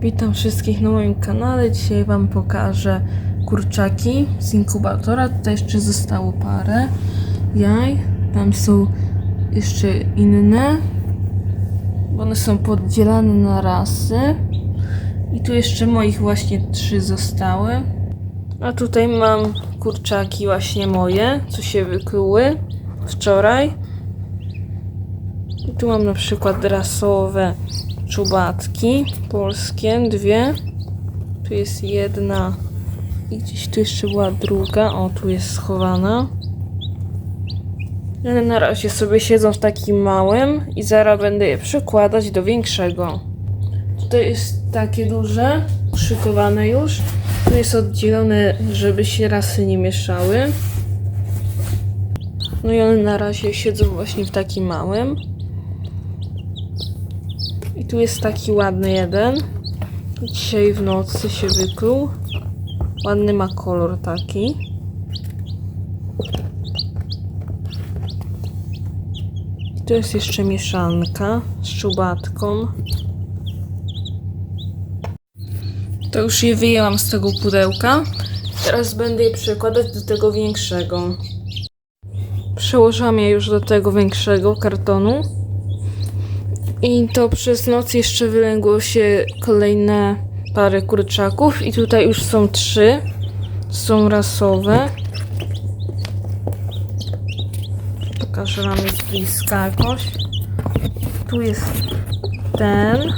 Witam wszystkich na moim kanale. Dzisiaj Wam pokażę kurczaki z inkubatora. Tutaj jeszcze zostało parę jaj. Tam są jeszcze inne. One są poddzielane na rasy. I tu jeszcze moich właśnie trzy zostały. A tutaj mam kurczaki właśnie moje, co się wykluły wczoraj. I tu mam na przykład rasowe czubatki polskie, dwie. Tu jest jedna i gdzieś tu jeszcze była druga. O, tu jest schowana. One na razie sobie siedzą w takim małym i zaraz będę je przekładać do większego. Tutaj jest takie duże, szykowane już. Tu jest oddzielone, żeby się rasy nie mieszały. No i one na razie siedzą właśnie w takim małym. I tu jest taki ładny jeden. Dzisiaj w nocy się wykluł. Ładny ma kolor taki. I tu jest jeszcze mieszanka z czubatką. To już je wyjęłam z tego pudełka. Teraz będę je przekładać do tego większego. Przełożyłam je już do tego większego kartonu. I to przez noc jeszcze wylęgło się kolejne pary kurczaków. I tutaj już są trzy. Są rasowe. Pokażę wam z bliska jakoś. Tu jest ten.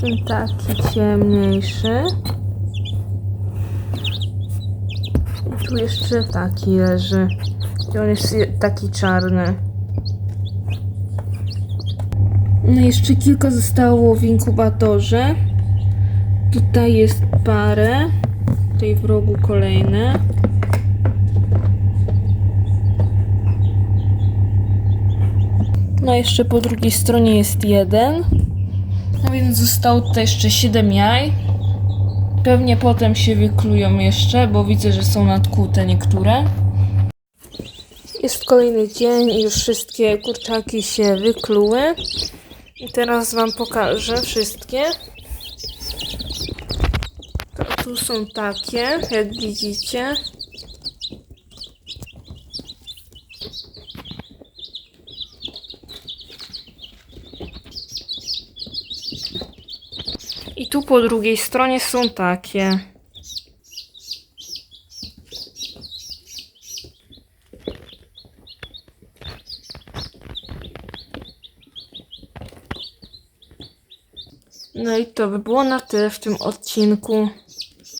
Ten taki ciemniejszy. I tu jeszcze taki leży. On jest je- taki czarny. No jeszcze kilka zostało w inkubatorze. Tutaj jest parę. Tutaj w rogu kolejne. No jeszcze po drugiej stronie jest jeden. No więc zostało tutaj jeszcze 7 jaj. Pewnie potem się wyklują jeszcze, bo widzę, że są nadkute niektóre. Jest kolejny dzień już wszystkie kurczaki się wykluły. I teraz Wam pokażę wszystkie. To tu są takie, jak widzicie. I tu po drugiej stronie są takie. No i to by było na tyle w tym odcinku.